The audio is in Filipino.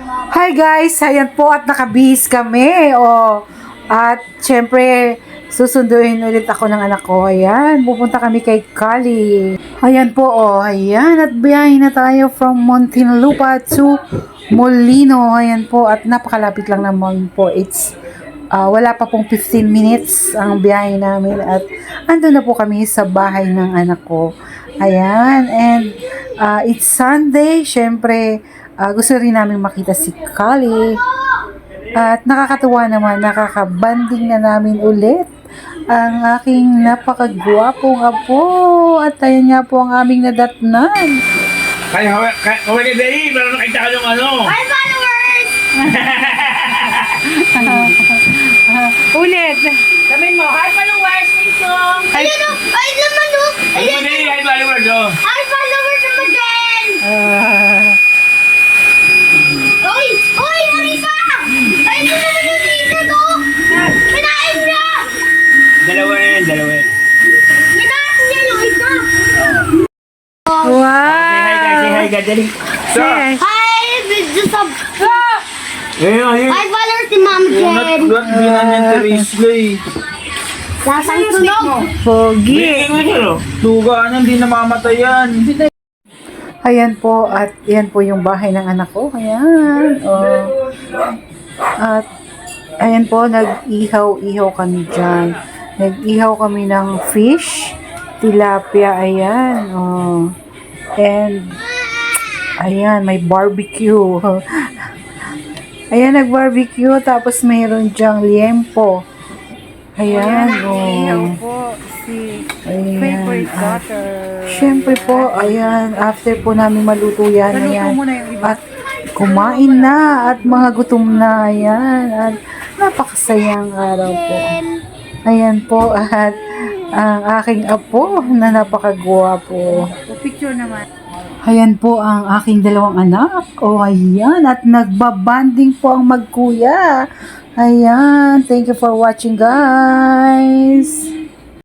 Hi guys, ayan po at nakabihis kami. O, at syempre, susunduin ulit ako ng anak ko. Ayan, pupunta kami kay Kali. Ayan po, oh, ayan. At biyahe na tayo from Montinlupa to Molino. Ayan po, at napakalapit lang naman po. It's, ah, wala pa pong 15 minutes ang biyahe namin. At ando na po kami sa bahay ng anak ko. Ayan, and ah, it's Sunday. Syempre, ah, gusto rin namin makita si Kali. At nakakatuwa naman, nakakabanding na namin ulit ang aking napakagwapong apo. At ayan nga po ang aming nadatnan. Kaya kaya kaya kaya kaya dahil meron nakita ka yung ano. Hi, followers! Ulit. Sabihin mo, hi, followers! Thank you! Ayun o! Ay, naman o! Ay, Ayun! hindi, ay followers oh. Hi, followers naman din! Ah, Uy! Uy! Marisa! Ayun na naman yung teacher ko! Kinain niya! Dalawa na yan, dalawa niya yung isa! wow. Say hi guys, hi guys, dali. So, Hey. Hi! Video sub! ayun, ayun. Hi, followers ni Ma'am Jen! Ulat binan yan Teres Gay. Lasang tunog! Pogi. Lugaan yan, di namamatay yan. Ayan po, at yan po yung bahay ng anak ko. Ayan. Oh. At, ayan po, nag-ihaw-ihaw kami dyan. Nag-ihaw kami ng fish, tilapia, ayan. Oh. And, ayan, may barbecue. ayan, nag-barbecue, tapos mayroon dyang liempo. Ayan, oh. po si Ayan. favorite At, daughter. Siyempre po, ayan, after po namin maluto yan, Naluto ayan, mo na yung iba. at kumain na, at mga gutom na, ayan, at napakasayang araw po. Ayan po, at ang aking apo na napakagwapo. Picture naman. Ayan po ang aking dalawang anak. O, ayan. At nagbabanding po ang magkuya. Ayan. Thank you for watching, guys.